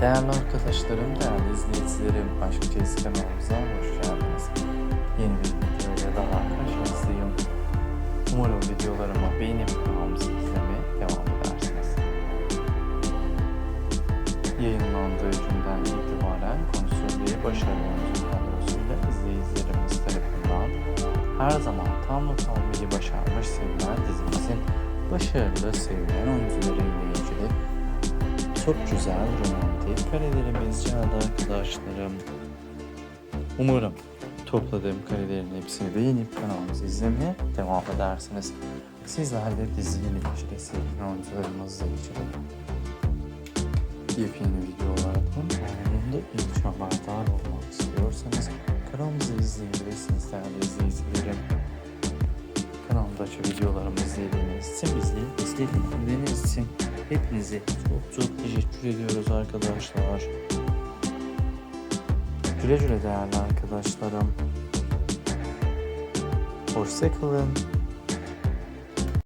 Değerli arkadaşlarım, değerli izleyicilerim, Aşk Çeyiz kanalımıza hoş geldiniz. Yeni bir videoyla daha karşınızdayım. Umarım videolarımı beğenip kanalımızı izlemeye devam edersiniz. Yayınlandığı günden itibaren konsolliği başarılı oyuncu kadrosuyla izleyicilerimiz tarafından her zaman tam not almayı başarmış sevilen dizimizin başarılı sevilen oyuncularıyla ilgili çok güzel romantik karelerimiz canlı arkadaşlarım. Umarım topladığım karelerin hepsini beğenip kanalımızı izlemeye devam edersiniz. Sizler de ilgili sevgili oyuncularımızla ilgili yepyeni videolardan anında ilk haberdar olmak istiyorsanız kanalımızı izleyebilirsiniz değerli izleyicilerim. Kanalımdaki videolarımı izlediğiniz için, izleyip izlediğiniz için hepinize çok çok teşekkür ediyoruz arkadaşlar. Güle güle değerli arkadaşlarım. Hoşçakalın.